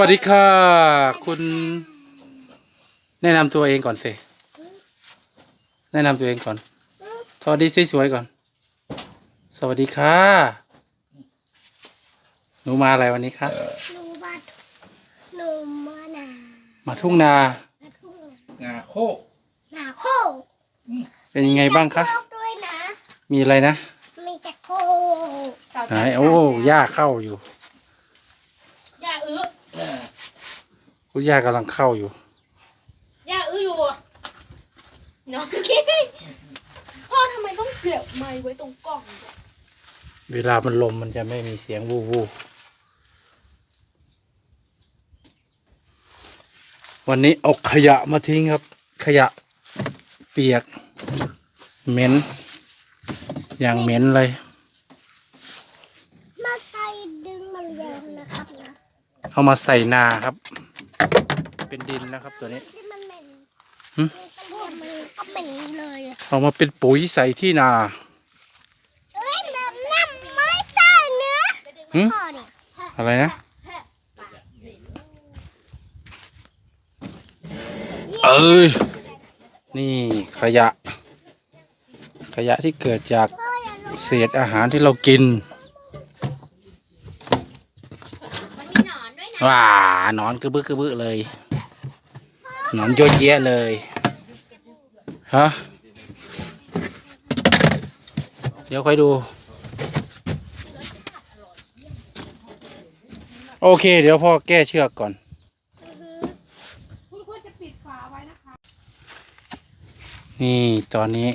วัสดีค่ะ คุณ แนะนำตัวเองก่อนสิแนะนำตัวเองก่อน สวัสดีสวยๆก่อน สวัสดีค่ะ หนูมาอะไรวันนี้คะหนูมาหนูมาหนามาทุ่งนา มาทุ่งงาโคกหนาโคกเป็นยังไงบ้างคะโคกด้วยนะ มีอะไรนะ มีจักรโคก ไหนโอ้ย่าเข้าอยู่ย่าอื้ออ่า คุณย่ากำลังเข้าอยู่ ย่าอื้ออยู่น้องคิดพ่อทำไมต้องเสียบไม้ไว้ตรงกล่องเนี่ยเวลามันลมมันจะไม่มีเสียงวูวูวันนี้เอาขยะมาทิ้งครับ ขยะเปียกเหม็น อย่างเหม็นเลย มาใส่ดึงมาเรียงนะครับนะ เอามาใส่นาครับ เป็นดินนะครับตัวนี้ ที่มันเหม็นหึมันก็มันก็เหม็นเลยอะเอามาเป็นปุ๋ยใส่ที่นา เอ้ยน้ำน้ำไม่ใส่เนื้อหึ พ่อเนี่ยอะไรนะ เอ้ย นี่ขยะ ขยะที่เกิดจากพ่ออย่าลงเศษอาหารที่เรากินมันมีหนอนด้ ว้านอนกระบึกกระบึกเลยนอนเยอะแยะเลยฮะเดี๋ยวค่อยดู โอเค เดี๋ยวพ่อแก้เชือกก่อนนี่ตอนนี้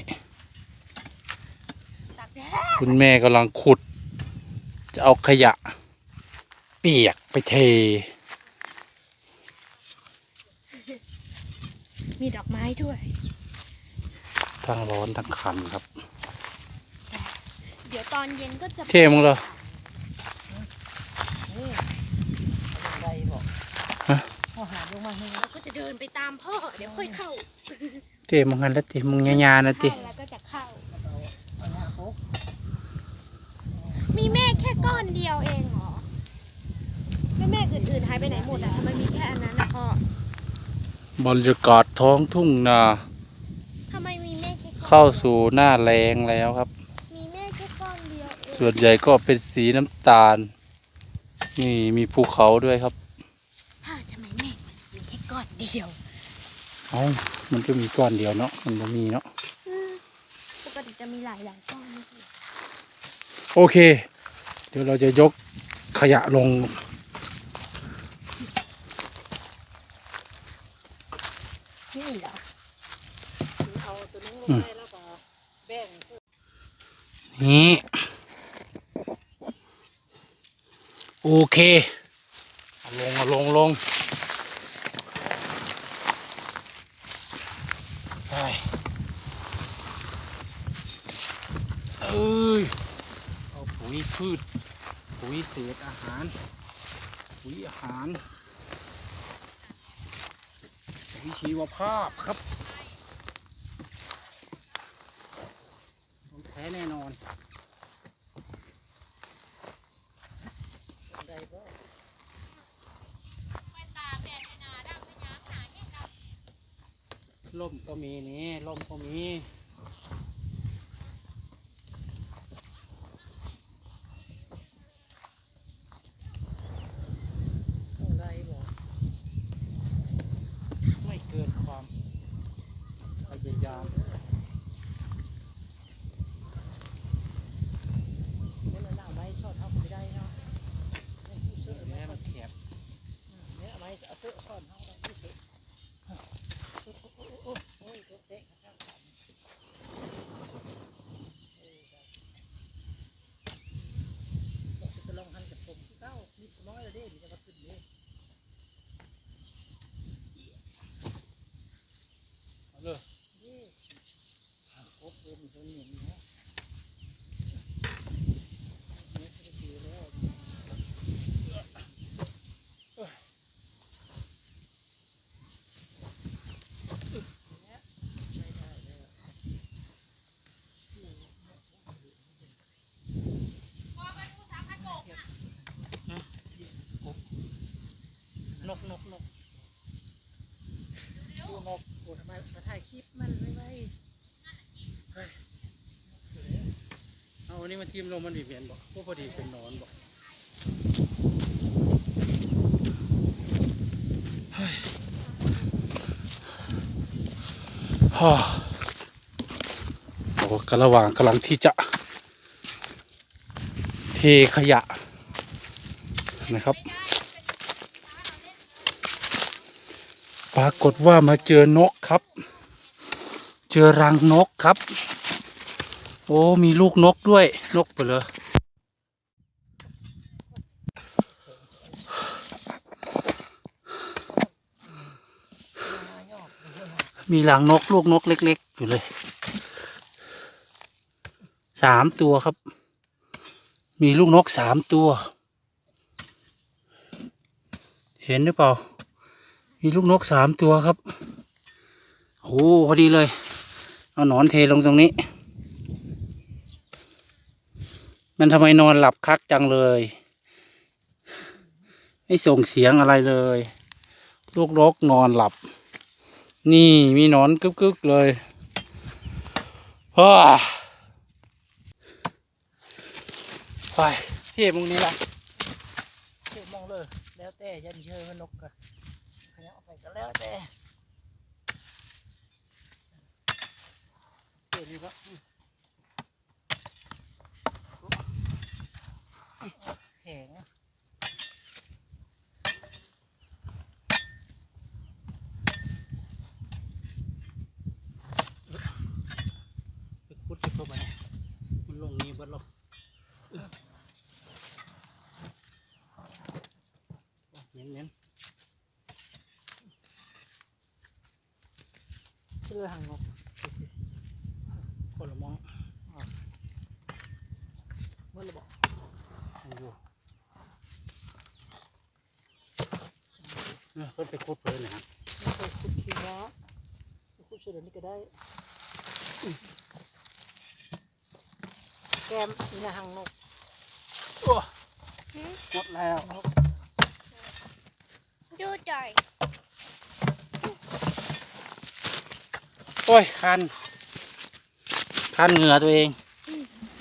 คุณแม่กำลังขุด จะเอาขยะ เปียก ไปเท มีดอกไม้ด้วย ทั้งร้อนทั้งคันครับ เดี๋ยวตอนเย็นก็จะเท่มั้งเหรอแล้วก็จะเดินไปตามพ่อ เดี๋ยวค่อยเข้าเทมึงหันแล้วติมึงยาๆนะติเข้าแล้วก็จะเข้ามีเมฆแค่ก้อนเดียวเองเหรอ แล้วเมฆอื่นๆหายไปไหนหมดอะทำไมมีแค่อันนั้นนะพ่อบรรยากาศท้องทุ่งนาทำไมมีเมฆแค่ก้อนเข้าสู่หน้าแรงแล้วครับ มีเมฆแค่ก้อนเดียวเองส่วนใหญ่ก็เป็นสีน้ำตาล นี่มีภูเขาด้วยครับพ่อทำไมเมฆมันมีแค่ก้อนเดียวเอ้ามันก็มีก้อนเดียวเนาะมันก็มีเนาะอืมปกติจะมีหลายหลายๆก้อนนี่สิโอเค เดี๋ยวเราจะยกขยะลง นี่เหรอนี่โอเคเอาลงเอาลงลงลงเอ้ย เอาปุ๋ยพืช ปุ๋ยเศษอาหาร ปุ๋ยอาหารปุ๋ยชีว ภาพครับของแท้แน่นอนล่มก็มีนี่ล่มก็มีไม่เกินความพยายามแม่มันแคบเอาเลย นกนกดูนกโอ้ทำไมมาถ่ายคลิปมันไม่ไว้เฮ้ยเอาวันนี้มาทีมลงมันดีเมียนบอกพวกพอดีเป็นนอนบอกเฮ้ยฮ่าโอ้กระหว่างกำลังที่จะ เทขยะนะครับ ปรากฏว่ามาเจอนกครับ เจอรังนกครับ โอ้มีลูกนกด้วยนกไปเลยมีรังนกลูกนกเล็ก ๆ อยู่เลย สามตัวครับ มีลูกนกสามตัว เห็นหรือเปล่า มีลูกนกสามตัวครับ โอ้พอดีเลย เอาหนอนเทลงตรงนี้ มันทำไมนอนหลับคักจังเลย ไม่ส่งเสียงอะไรเลย ลูกนกนอนหลับ นี่มีหนอนกึกๆเลยฮ่าไปเทียบตรงนี้ละเทียบมองเลย แล้วแต่ยันเชื่อนกกันขยับออกไปก็ แล้วแต่เทียบนี่ก็อืมแข็งไปคุดไปเข้าไปเนี่ยมันลงนี้เบิดลงเน้นเน้น เชื่อหางนกคนละมองอะเมื่อไรบอกหางอยู่เนี่ยเพิ่นไปคุดเพลินนะฮะไปคุดขี้ม้าไปคุดเฉลิมนี่ก็ได้แก้มนี่นะหางนกโอ้หมดแล้วนกดูจ่อย โอ้ย คัน คันเหงื่อตัวเอง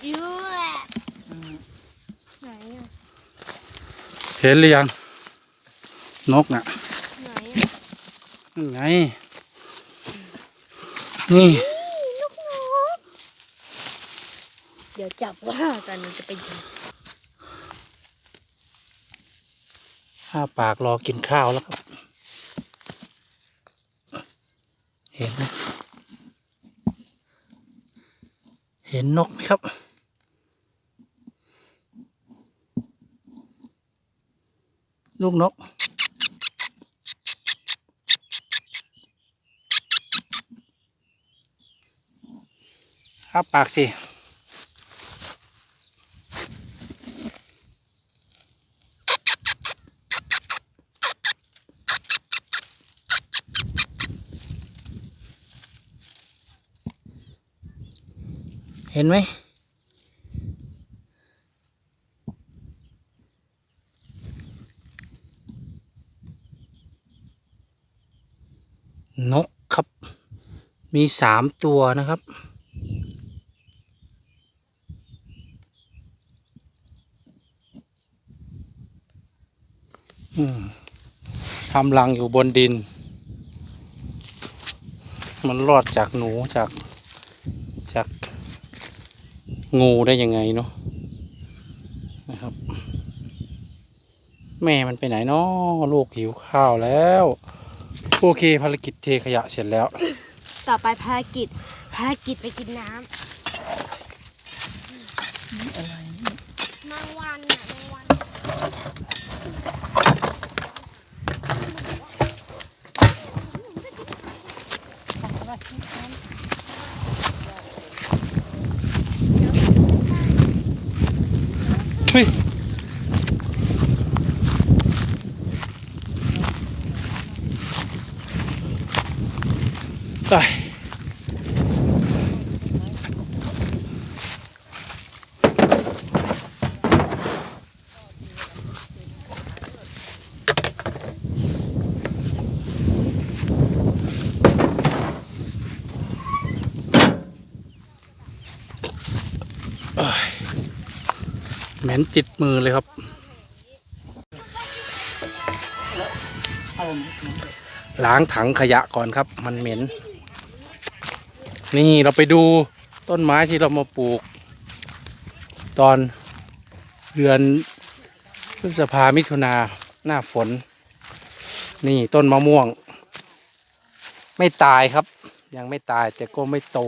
ยูอะไหนอะเห็นหรือยัง นกน่ะไหนอะนั่นไง นี่ลูกนกเดี๋ยวจับว่ากันมันจะไปยิงข้าปากรอกินข้าวแล้วครับ เห็นไหมเห็นนกไหมครับ ลูกนกข้าปากสิ เห็นไหมนกครับ มีสามตัวนะครับ ทำรังอยู่บนดิน มันรอดจากหนูจาก งูได้ยังไงเนาะนะครับ แม่มันไปไหนเนาะลูกหิวข้าวแล้ว โอเคภารกิจเทขยะเสร็จแล้ว ต่อไปภารกิจภารกิจไปกินน้ำแมงวันอะแมงวัน ทุย นติดมือเลยครับ ล้างถังขยะก่อนครับ มันเหม็น นี่เราไปดูต้นไม้ที่เรามาปลูก ตอนเดือนพฤษภามิถุนาหน้าฝน นี่ต้นมะม่วง ไม่ตายครับ ยังไม่ตายแต่ก็ไม่โต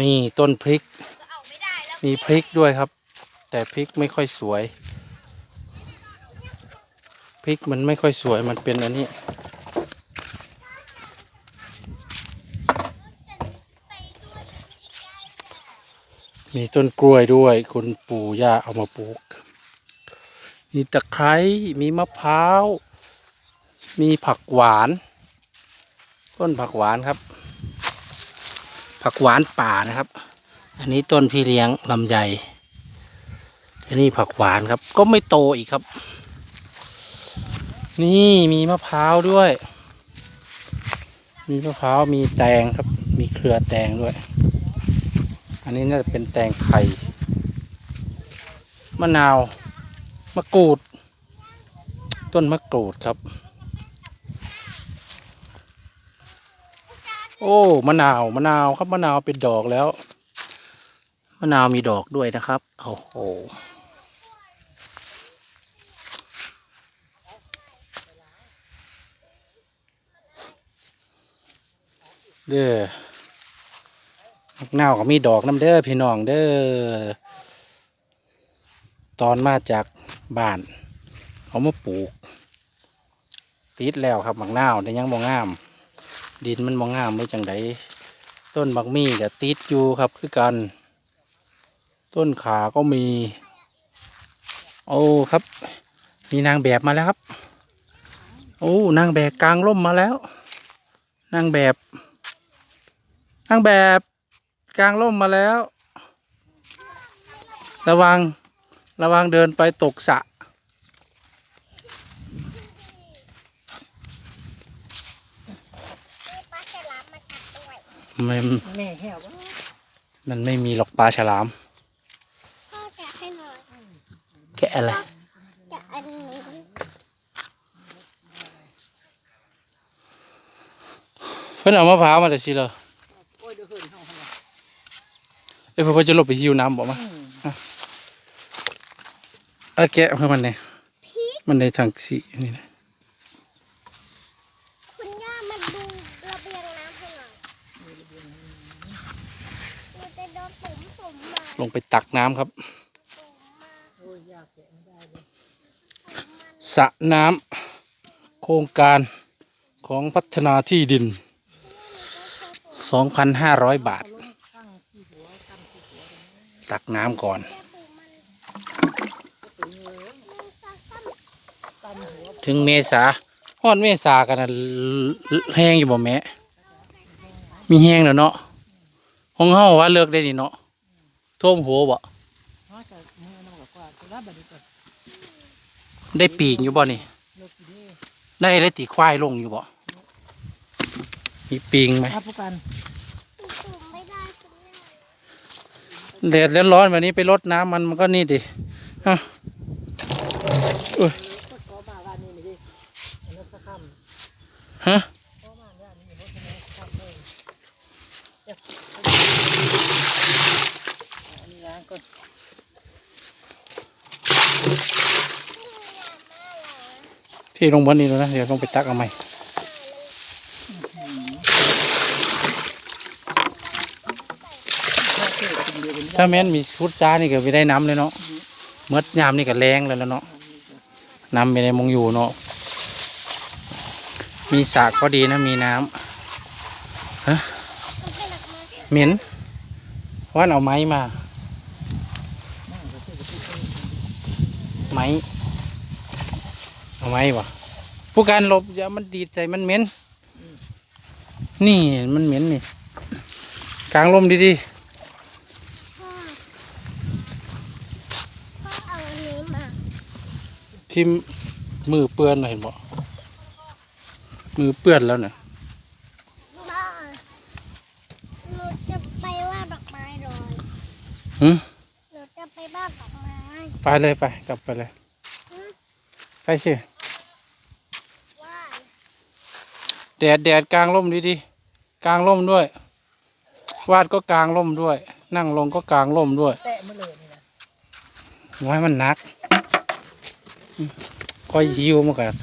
นี่ต้นพริก มีพริกด้วยครับ แต่พริกไม่ค่อยสวย พริกมันไม่ค่อยสวยมันเป็นอันนี้ มีต้นกล้วยด้วยคุณปู่ย่าเอามาปลูก มีตะไคร้มีมะพร้าว มีผักหวาน ต้นผักหวานครับ ผักหวานป่านะครับ อันนี้ต้นพี่เลี้ยงลำไยอันนี้ผักหวานครับ ก็ไม่โตอีกครับ นี่มีมะพร้าวด้วย มีมะพร้าวมีแตงครับ มีเครือแตงด้วย อันนี้น่าจะเป็นแตงไทยมะนาวมะกรูด ต้นมะกรูดครับ โอ้มะนาวมะนาวครับมะนาวเป็นดอกแล้วะนาวมีดอกด้วยนะครับ โอ้โห เด้อมะนาวก็มีดอกน้ำเด้อพี่น้องเด้อ ตอนมาจากบ้านเขามาปลูก ติดแล้วครับมะนาวแต่ยังบ่งาม ดินมันบ่งามไม่จังไดต้นบักมี่ก็ติดอยู่ครับคือกัน ต้นขาก็มี โอ้ครับ มีนางแบบมาแล้วครับ โอ้นางแบบกลางร่มมาแล้ว นางแบบ นางแบบกลางร่มมาแล้ว ระวังระวังเดินไปตกสระปลาฉลามมากัดด้วยไม่แม่แหวมันไม่มีหรอกปลาฉลาม พ่อแกะให้หน่อย แกะอะไร แกะอันนี้เพื่อนเอามะพร้าวมาแต่สิเลยเอ้ยเพื่อนจะหลบไปหิวน้ำบอกมาอะเอาแกะเพื่อมันเนี่ยมันในทางสีนี่นะคุณย่ามาดูระเบียงน้ำให้หน่อยหนูจะโดนปุ่มปุ่มมาลงไปตักน้ำครับ ปุ่มมา สระน้ำโครงการของพัฒนาที่ดิน 2,500 บาท ตักน้ำก่อน ถึงเมษาฮอดเมษากันนะแห้งอยู่บ่แม่ มีแห้งแล้วเนาะห้องเฮาว่าเลิกได้นี่เนาะท่วมหัวบ่ ได้ปีกอยู่บ่นี่ ได้ได้ตีควายลงอยู่บ่ มีปีงไหมครับผู้กันปุ่มไม่ได้คุณย่าแดดแล้วร้อนแบบนี้ไปรดน้ำมันมันก็นี่ดิฮะอุ้ยก็ขอมาว่านี่นี่ดิอันนั้นสักคฮะำขอมาว่านี่นี่รถคันนี้สักคำเลยเดี๋ยวอันนี้ล้างก่อน ที่ลงบนนี่แล้วนะ เดี๋ยวลงไปตักเอาใหม่ถ้าแม่นมีชุดจ้านี่ก็ไปได้น้ำเลยเนาะเมื่อยามนี่ก็แรงแล้วแล้วเนาะน้ำไปในมงอยู่เนาะมีสระก็ดีนะมีน้ำฮะเหม็นว่านเอาไม้มา ไม้ เอาไม้วะผู้การหลบอย่ามันดีดใจมันเหม็นนี่มันเหม็นนี่กลางลมดีพ่อพ่อเอาอันนี้มาๆที่มือเปื้อนน่ะเห็นบ่มือเปื้อนแล้วเนี่ยบ้าหนูจะไปว่าดดอกไม้ลอยหึหอดดอกไม้ไปเลยไปกลับไปเลย ไปสิ ว่า แดดแดดกลางร่มดีดีๆกลางร่มด้วย วาดก็กลางร่มด้วย นั่งลงก็กลางร่มด้วยแตะมาเลยนี่นะไว้มันหนักอืมค่อยหิวมากัน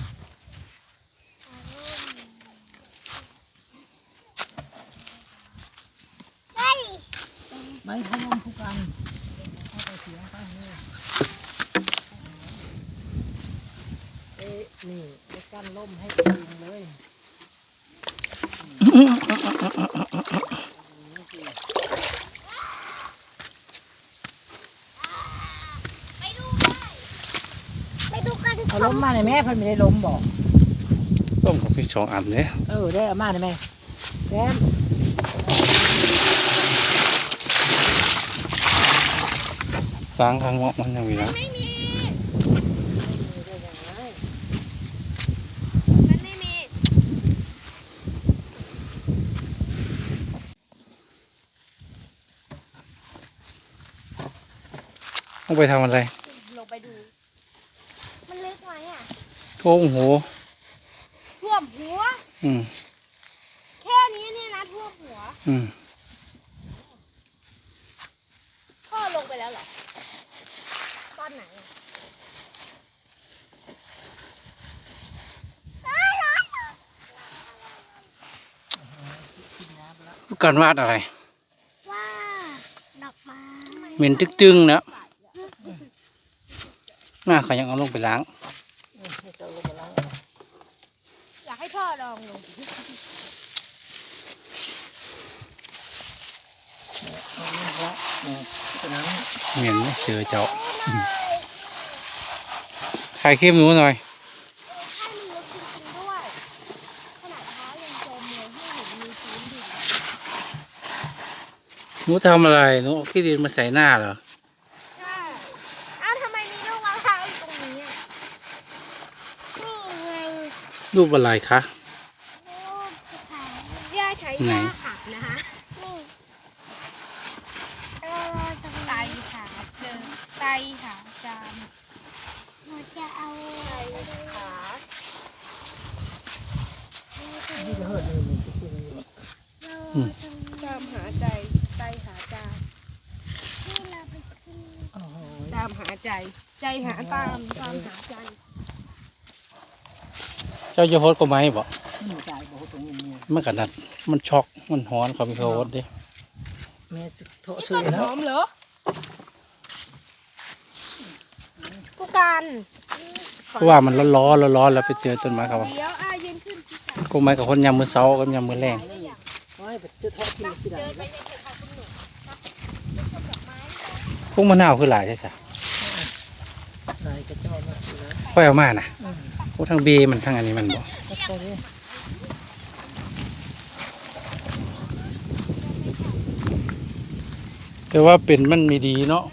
เฮ้ย ใบพะยมทุกอันเอาไปเสียงไปนี่เอ๊ะนี่ไปกั้นล่มให้ตัวเองเลย ไปดูได้ไปดูกัน เอาล้มมาเลยแม่เพิ่นไม่ได้ล้ม บอกต้มของพี่สองอันเนี่ยเออได้เอามาเลยแม่แก้มล้างข้างเงาะมันยังมีนะไม่มีได้ยังไงมันไม่มีต้องไปทำอะไร ลงไปดู มันลึกไหมอะ ท่วมหูท่วมหัว อืม แค่นี้เนี่ยนะท่วมหัว อืม พ่อลงไปแล้วเหรอ ตอนไหนอะผู้การวาดอะไรว่าดอกไม้เหม็นจึงๆนะน่าเขายังเอาลงไปล้าง เออให้เจ้าลงมาล้าง อยากให้พ่อ ลองลงเอานี่ละเออฉะนั้นเหม็นไม่เจอเจ้าถ่ายคลิปหนูหน่อยให้มันลึกจริงๆด้วยขนาดเท้ายังจมเลยให้เห็นมีพื้นดินหนูทำอะไรหนูขี้ดินมาใส่หน้าเหรอ ใช่อ้าวทำไมมีลูกมะพร้าวอยู่ตรงนี้อะนี่ไง รูปอะไรคะลูกมะพร้าวย่าใช้ไหนย่าขัดนะคะนี่เออตรงไตขาเจอไตขาจามเราจะเอาไตขาที่จะเหินเลยนี่จริงๆจามหาใจไตหาจามที่เราไปขึ้นโอ้โหตามหาใจ ใจหาตามตามหาใจ เจ้าจะโพสก็ไหมบอกนี่จ่ายบอกตรงนี้เนี่ยมันกระนัด มันช็อกมันฮ้อนเขาไม่เขาโพสดิแม่จะโทษนี่ซื้ต้อนหแล้อวมเหรอผู้การเพราะว่ามันร้อนๆร้อนๆแล้วไปเจอต้นไม้เขาเดี๋ยวอาเย็นขึ้นพี่จ๋าก็ไม้กับคนยามมือเช้ากับยามมือแรงโอ้ยจะโทษที่สิได้เดินไปในเขตของคุณหนูนะเป็นดอกไม้พวกมะนาวคือหลายใช่ไหมนายกระเจ้ามาสินะค่อยเอามานะ โอืมพวกทั้งเบมันทั้งอันนี้มันบอกแต่ว่าเป็นมันมีดีเนาะ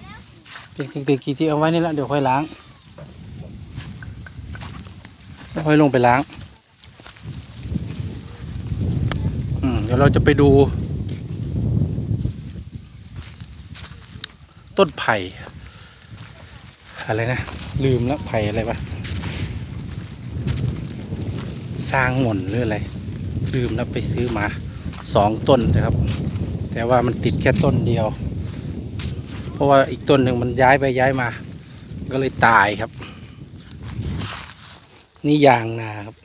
เป็นคือกี่ที่เอาไว้นี่แหละเดี๋ยวค่อยล้างค่อยลงไปล้างอืมเดี๋ยวเราจะไปดู ต้นไผ่อะไรนะลืมแล้วไผ่อะไรวะ สร้างหม่นหรืออะไรลืมแล้วไปซื้อมาสองต้นนะครับ แต่ว่ามันติดแค่ต้นเดียว เพราะว่าอีกต้นหนึ่งมันย้ายไปย้ายมา ก็เลยตายครับ นี่ยางนาครับ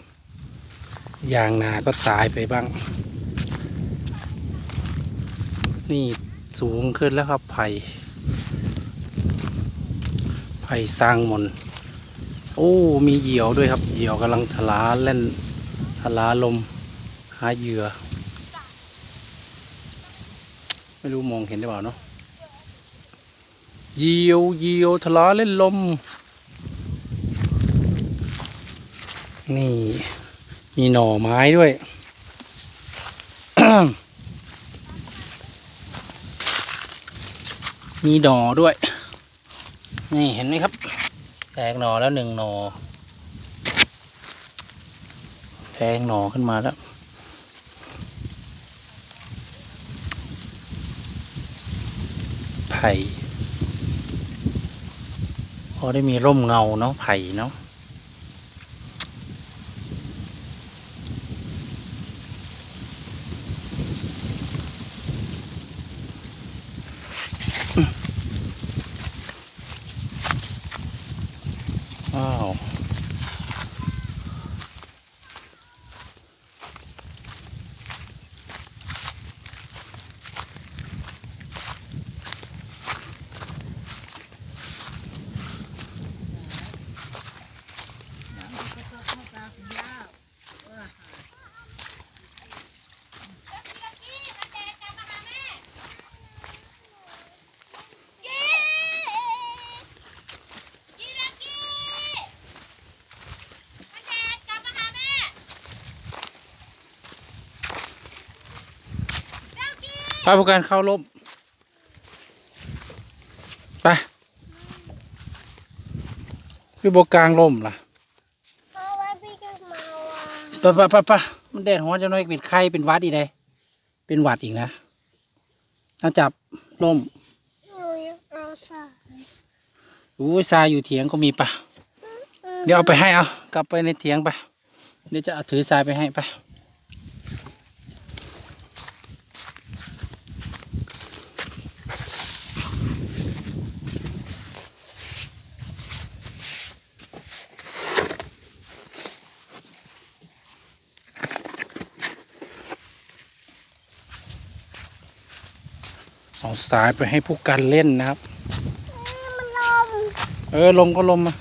ยางนาก็ตายไปบ้าง นี่สูงขึ้นแล้วครับไผ่ไผ่สร้างมน โอ้ มีเหยี่ยวด้วยครับ เหยี่ยวกำลังทลาเล่น ลาลม หาเหยื่อ ไม่รู้มองเห็นหรือเปล่าเนาะเยี่ยวเยี่ยวทลาเล่นลม นี่ มีหน่อไม้ด้วย มีหน่อด้วย นี่เห็นไหมครับ แตกหน่อแล้วหนึ่งหน่อ แทงหน่อขึ้นมาแล้ว ไผ่ พอได้มีร่มเงาเนาะไผ่เนาะว้าว พาผู้การเข้าร่มไปคือโบกลางร่มล่ะเพราะว่าพี่ก็มาวางไปไปไปไปมันแดดร้อนจะน้อยเป็นไข้เป็นหวัดอีกเลยเป็นหวัดอีกนะเอาจับร่มหนูยังเอาสายอู้ยทรายอยู่เถียงก็มีปะเดี๋ยวเอาไปให้เอากลับไปในเถียงไปเดี๋ยวจะเอาถือทรายไปให้ไป เอาทรายไปให้ผู้กันเล่นนะครับ มันลมเออลมก็ลมมา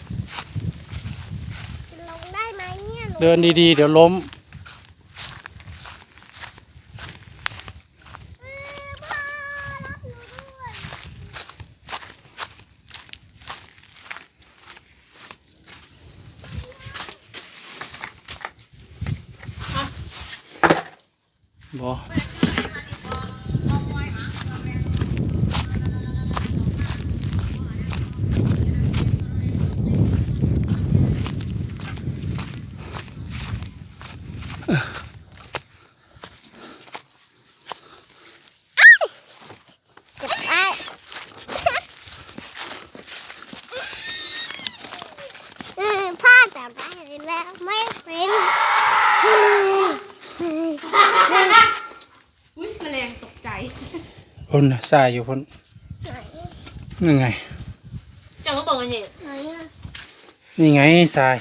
จะลงได้ไหมเนี่ยหนูเดินดีๆ เดี๋ยวล้ม เออพ่อรับหนูด้วย บอเออพ่อจับได้แล้วไม่เป็นอืม อุ้ยแมลงตกใจ พ่นน่ะทรายอยู่พ่นนี่ไงจังว่าบอกกันนี่ไหนอะนี่ไงทราย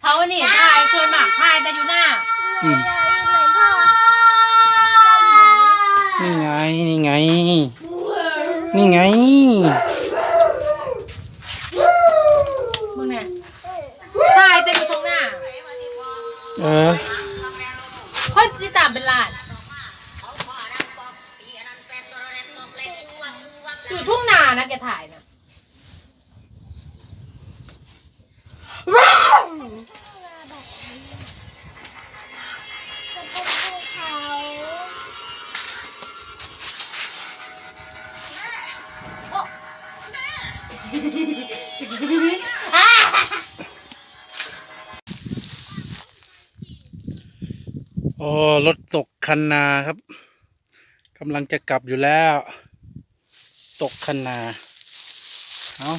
เขาอันนี่ทายชวนหมากทายแต่อยู่หน้าอืมไหนไหนพ่อนี่ไงนี่ไง นี่ไงมึงเนี่ยทายแต่อยู่ตรงหน้า เออ อยู่ทุ่งนานะแกถ่ายนะจะเป็นภูเขาโอ้รถตกคันนาครับกำลังจะกลับอยู่แล้ว ตกคันนาเอา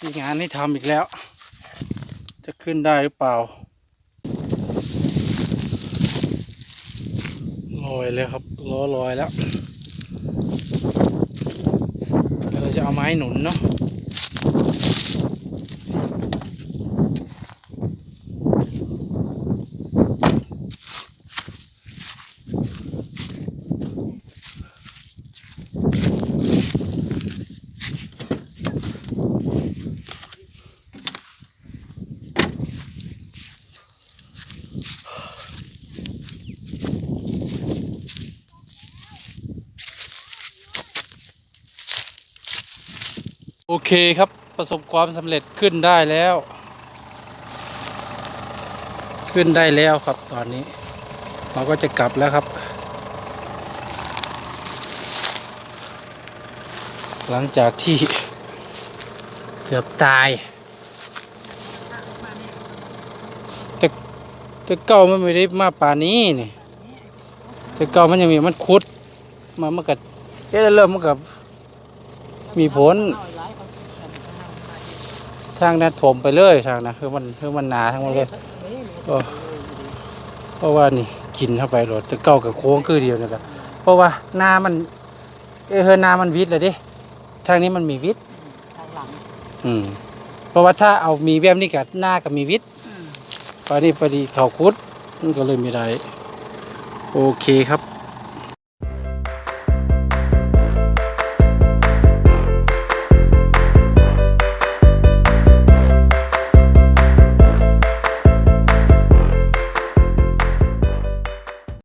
มีงานให้ทำอีกแล้ว จะขึ้นได้หรือเปล่าลอยเลยครับล้อลอยแล้วเดี๋ยวเราจะเอาไม้หนุนเนาะ เคครับประสบความสำเร็จขึ้นได้แล้ว ขึ้นได้แล้วครับตอนนี้ เราก็จะกลับแล้วครับ หลังจากที่เกือบตาย แต่แต่เก่ามันไม่ได้มาป่านี้นี่แต่เก่ามันยังมีมันคุด มามันก็เอ๊ะเริ่มมันกับมีผล ทางนั้นถมไปเลยทางนะคือมันคือมันหนาทั้งหมดเลยนี่โอ้เพราะว่านี่กินเข้าไปโหลดจะเก้ากับโค้งคือเดียวนี่แหละเพราะว่าหน้ามัน เออเฮอหน้ามันวิดเลยดิทางนี้มันมีวิดทางหลังอืมเพราะว่าถ้าเอามีแบบนี้กับหน้ากับมีวิดตอนนี้พอดีเขาคุดมันก็เลยไม่ได้โอเคครับ